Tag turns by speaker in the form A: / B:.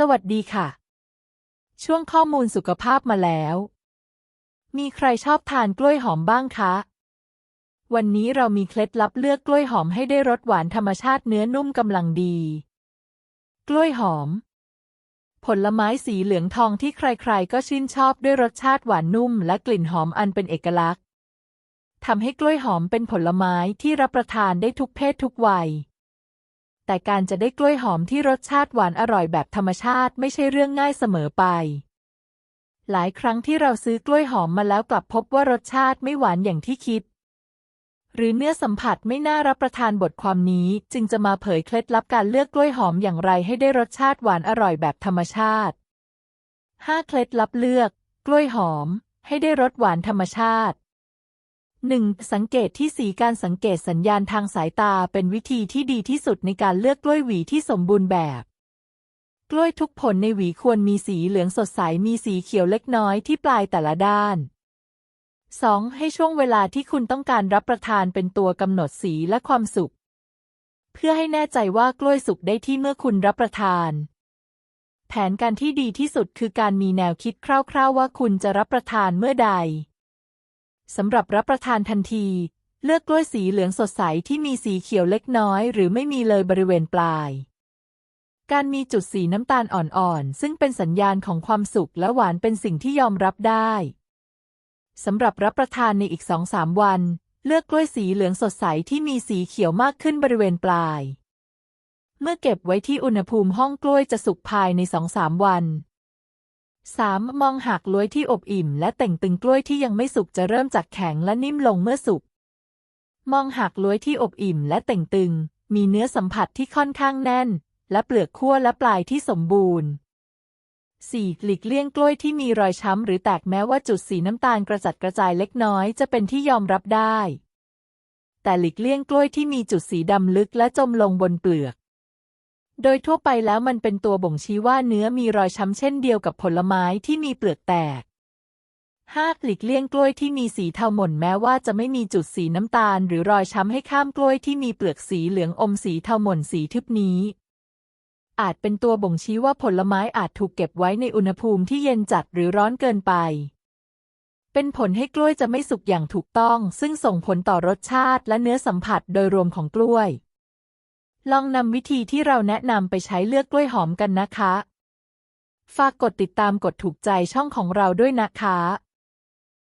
A: สวัสดีค่ะ ช่วงข้อมูลสุขภาพมาแล้ว มีใครชอบทานกล้วยหอมบ้างคะ วันนี้เรามีเคล็ดลับเลือกกล้วยหอมให้ได้รสหวานธรรมชาติเนื้อนุ่มกำลังดี กล้วยหอม ผลไม้สีเหลืองทองที่ใครๆ ก็ชื่นชอบด้วยรสชาติหวานนุ่ม และกลิ่นหอมอันเป็นเอกลักษณ์ทำให้กล้วยหอมเป็นผลไม้ที่รับประทานได้ทุกเพศทุกวัย แต่การจะได้กล้วยหอมที่รสชาติหวานอร่อยแบบธรรมชาติไม่ใช่เรื่องง่ายเสมอไป หลายครั้งที่เราซื้อกล้วยหอมมาแล้วกลับพบว่ารสชาติไม่หวานอย่างที่คิด หรือเนื้อสัมผัสไม่น่ารับประทานบทความนี้จึงจะมาเผยเคล็ดลับการเลือกกล้วยหอมอย่างไรให้ได้รสชาติหวานอร่อยแบบธรรมชาติ 5 เคล็ดลับเลือก กล้วยหอม ให้ได้รสหวานธรรมชาติ 1. สังเกตที่สีการสังเกตสัญญาณทางสายตาเป็นวิธีที่ดีที่สุดในการเลือกกล้วยหวีที่สมบูรณ์แบบ กล้วยทุกผลในหวีควรมีสีเหลืองสดใสมีสีเขียวเล็กน้อยที่ปลายแต่ละด้าน 2. ให้ช่วงเวลาที่คุณต้องการรับประทานเป็นตัวกำหนดสีและความสุข เพื่อให้แน่ใจว่ากล้วยสุกได้ที่เมื่อคุณรับประทาน แผนการที่ดีที่สุดคือการมีแนวคิดคร่าวๆว่าคุณจะรับประทานเมื่อใด สำหรับรับประทานทันที เลือกกล้วยสีเหลืองสดใสที่มีสีเขียวเล็กน้อย หรือไม่มีเลยบริเวณปลาย การมีจุดสีน้ำตาลอ่อนๆ ซึ่งเป็นสัญญาณของความสุขและหวานเป็นสิ่งที่ยอมรับได้สำหรับรับประทานในอีกสองสามวัน เลือกกล้วยสีเหลืองสดใสที่มีสีเขียวมากขึ้นบริเวณปลาย เมื่อเก็บไว้ที่อุณหภูมิห้องกล้วยจะสุกภายในสองสามวัน 3. มองหักล้วยที่อบอิ่ม และแต่งตึงกล้วยที่ยังไม่สุกจะเริ่มจากแข็งและนิ่มลงเมื่อสุก มองหักล้วยที่อบอิ่ม และแต่งตึง มีเนื้อสัมผัสที่ค่อนข้างแน่น และเปลือกขั้วและปลายที่สมบูรณ์ 4. หลีกเลี่ยงกล้วยที่มีรอยช้ำหรือแตกแม้ว่าจุดสีน้ำตาลกระจัดกระจายเล็กน้อยจะเป็นที่ยอมรับได้ แต่หลีกเลี่ยงกล้วยที่มีจุดสีดำลึกและจมลงบนเปลือก โดยทั่วไปแล้วมันเป็นตัวบ่งชี้ว่าเนื้อมีรอยช้ำเช่นเดียวกับผลไม้ที่มีเปลือกแตก 5. หลีกเลี่ยงกล้วยที่มีสีเทาหม่นแม้ว่าจะไม่มีจุดสีน้ำตาล หรือรอยช้ำให้ข้ามกล้วยที่มีเปลือกสีเหลืองอมสีเทาหม่นสีทึบนี้ อาจเป็นตัวบ่งชี้ว่าผลไม้อาจถูกเก็บไว้ในอุณหภูมิที่เย็นจัดหรือร้อนเกินไป เป็นผลให้กล้วยจะไม่สุกอย่างถูกต้อง ซึ่งส่งผลต่อรสชาติและเนื้อสัมผัสโดยรวมของกล้วย ลองนำวิธีที่เราแนะนำไปใช้เลือกกล้วยหอมกันนะคะ ฝากกดติดตามกดถูกใจช่องของเราด้วยนะคะ